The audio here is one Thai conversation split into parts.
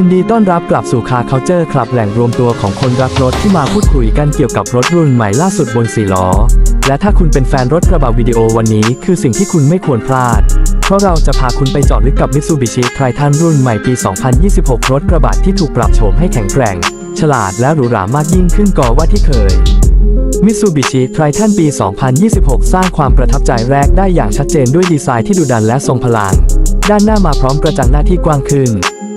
ินดีต้อนรับกลับสู่คาเคาเจอร์คลับแหล่งรวมตัวของคนรักรถที่มาพูดคุยกันเกี่ยวกับรถรุ่นใหม่ล่าสุดบนสีล้อ และถ้าคุณเป็นแฟนรถกระบะวิดีโอวันนี้คือสิ่งที่คุณไม่ควรพลาด เพราะเราจะพาคุณไปเจาะลึกกับ Mitsubishi Triton รุ่นใหม่ปี 2026 รถกระบะที่ถูกปรับโฉมให้แข็งแกร่ง ฉลาดและหรูหรามากยิ่งขึ้นกว่าว่าที่เคย Mitsubishi Triton ปี 2026 สร้างความประทับใจแรกได้อย่างชัดเจนด้วยดีไซน์ที่ดุดันและทรงพลัง ด้านหน้ามาพร้อมกระจังหน้าที่กว้างขึ้น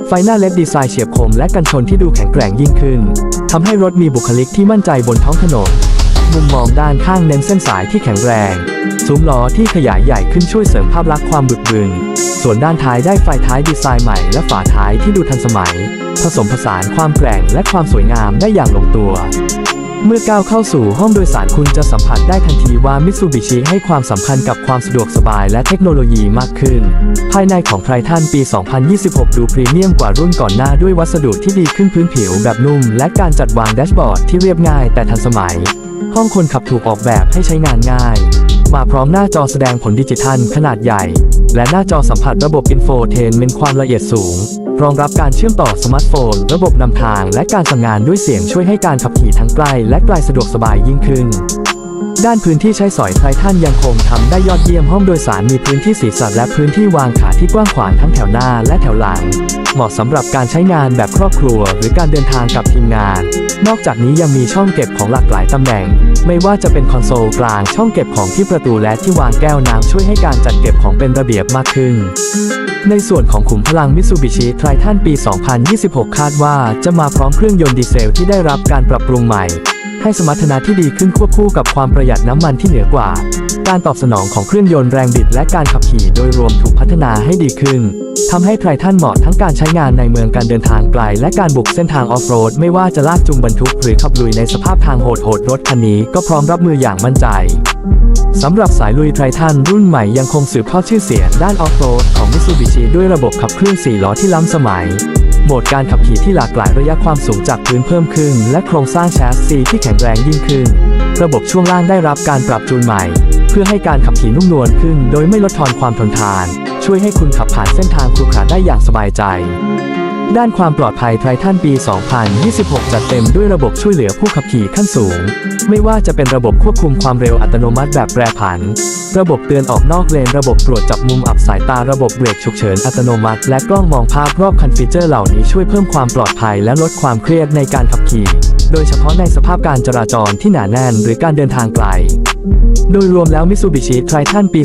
ไฟหน้าเล็ดดีไซน์เฉียบคมและกันชนที่ดูแข็งแกร่งยิ่งขึ้นทำให้รถมีบุคลิกที่มั่นใจบนท้องถนน มุมมองด้านข้างเน้นเส้นสายที่แข็งแรง ซุ้มล้อที่ขยายใหญ่ขึ้นช่วยเสริมภาพลักษณ์ความบึกบึน ส่วนด้านท้ายได้ไฟท้ายดีไซน์ใหม่และฝาท้ายที่ดูทันสมัย ผสมผสานความแกร่งและความสวยงามได้อย่างลงตัว เมื่อก้าวเข้าสู่ห้องโดยสารคุณจะสัมผัสได้ทันทีว่ามิ t ซูบิชิให้ความสำคัญกับความสะดวกสบายและเทคโนโลยีมากขึ้น ภายในของไททันปี 2026 ดูพรีเมียมกว่ารุ่นก่อนหน้าด้วยวัสดุที่ดีขึ้นพื้นผิวแบบนุ่ม และการจัดวางแดชบอร์ดที่เรียบง่ายแต่ทันสมัย ห้องคนขับถูกออกแบบให้ใช้งานง่าย มาพร้อมหน้าจอแสดงผลดิจิทัลขนาดใหญ่ และหน้าจอสัมผัสระบบอินโฟเทนเมนความละเอียดสูง รองรับการเชื่อมต่อสมาร์ทโฟน ระบบนำทางและการสั่งงานด้วยเสียงช่วยให้การขับขี่ทั้งไกลและไกลสะดวกสบายยิ่งขึ้น ด้านพื้นที่ใช้สอยไททันยังคงทำได้ยอดเยี่ยมห้องโดยสารมีพื้นที่ศีรษะและพื้นที่วางขาที่กว้างขวางทั้งแถวหน้าและแถวหลัง เหมาะสำหรับการใช้งานแบบครอบครัว หรือการเดินทางกับทีมงาน นอกจากนี้ยังมีช่องเก็บของหลากหลายตำแหน่ง ไม่ว่าจะเป็นคอนโซลกลางช่องเก็บของที่ประตูและที่วางแก้วน้ำช่วยให้การจัดเก็บของเป็นระเบียบมากขึ้นในส่วนของขุมพลัง Mitsubishi Triton ปี 2026 คาดว่าจะมาพร้อมเครื่องยนต์ดีเซลที่ได้รับการปรับปรุงใหม่ ให้สมรรถนะที่ดีขึ้นควบคู่กับความประหยัดน้ำมันที่เหนือกว่า การตอบสนองของเครื่องยนต์แรงบิดและการขับขี่โดยรวมถูกพัฒนาให้ดีขึ้นทำให้ไททันเหมาะทั้งการใช้งานในเมืองการเดินทางไกล และการบุกเส้นทางออฟโรด ไม่ว่าจะลากจูงบรรทุกหรือขับลุยในสภาพทางโหดๆรถคันนี้ก็พร้อมรับมืออย่างมั่นใจสำหรับสายลุยไททันรุ่นใหม่ยังคงสืบทอดชื่อเสียงด้านออฟโรดของ Mitsubishi ด้วยระบบขับเคลื่อน4ล้อที่ล้ำสมัย โหมดการขับขี่ที่หลากหลายระยะความสูงจากพื้นเพิ่มขึ้น และโครงสร้างแชสซีที่แข็งแรงยิ่งขึ้น ระบบช่วงล่างได้รับการปรับจูนใหม่ เพื่อให้การขับขี่นุ่มนวลขึ้น โดยไม่ลดทอนความทนทาน ช่วยให้คุณขับผ่านเส้นทางขรุขระได้อย่างสบายใจ ด้านความปลอดภัยไททันปี 2026 จัดเต็มด้วยระบบช่วยเหลือผู้ขับขี่ขั้นสูง ไม่ว่าจะเป็นระบบควบคุมความเร็วอัตโนมัติแบบแปรผัน ระบบเตือนออกนอกเลน ระบบตรวจจับมุมอับสายตา ระบบเบรกฉุกเฉินอัตโนมัติ และกล้องมองภาพรอบคันฟีเจอร์เหล่านี้ช่วยเพิ่มความปลอดภัยและลดความเครียดในการขับขี่ โดยเฉพาะในสภาพการจราจรที่หนาแน่นหรือการเดินทางไกล โดยรวมแล้ว Mitsubishi Triton ปี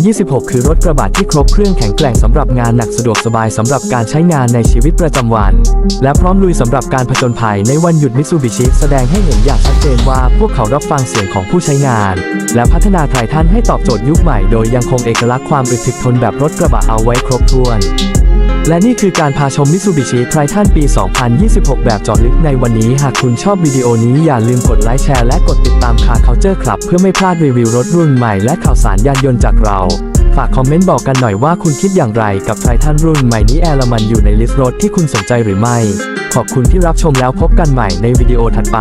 2026 คือรถกระบะที่ครบเครื่องแข็งแกร่งสำหรับงานหนักสะดวกสบายสำหรับการใช้งานในชีวิตประจำวัน และพร้อมลุยสำหรับการผจญภัยในวันหยุด Mitsubishi แสดงให้เห็นอย่างชัดเจนว่าพวกเขารับฟังเสียงของผู้ใช้งาน และพัฒนาไททันให้ตอบโจทย์ยุคใหม่โดยยังคงเอกลักษณ์ความอึดถึกทนแบบรถกระบะเอาไว้ครบถ้วน และนี่คือการพาชม Mitsubishi Triton ปี 2026 แบบจาะลึกในวันนี้ หากคุณชอบวิดีโอนี้อย่าลืมกดไลค์แชร์และกดติดตามคา Culture Club เพื่อไม่พลาดรีวิวรถรุ่นใหม่และข่าวสารยานยนต์จากเรา ฝากคอมเมนต์บอกกันหน่อยว่าคุณคิดอย่างไรกับ Triton รุ่นใหม่นี้แอร์ลมันอยู่ในลิสต์รถที่คุณสนใจหรือไม่ ขอบคุณที่รับชมแล้วพบกันใหม่ในวิดีโอถัดไป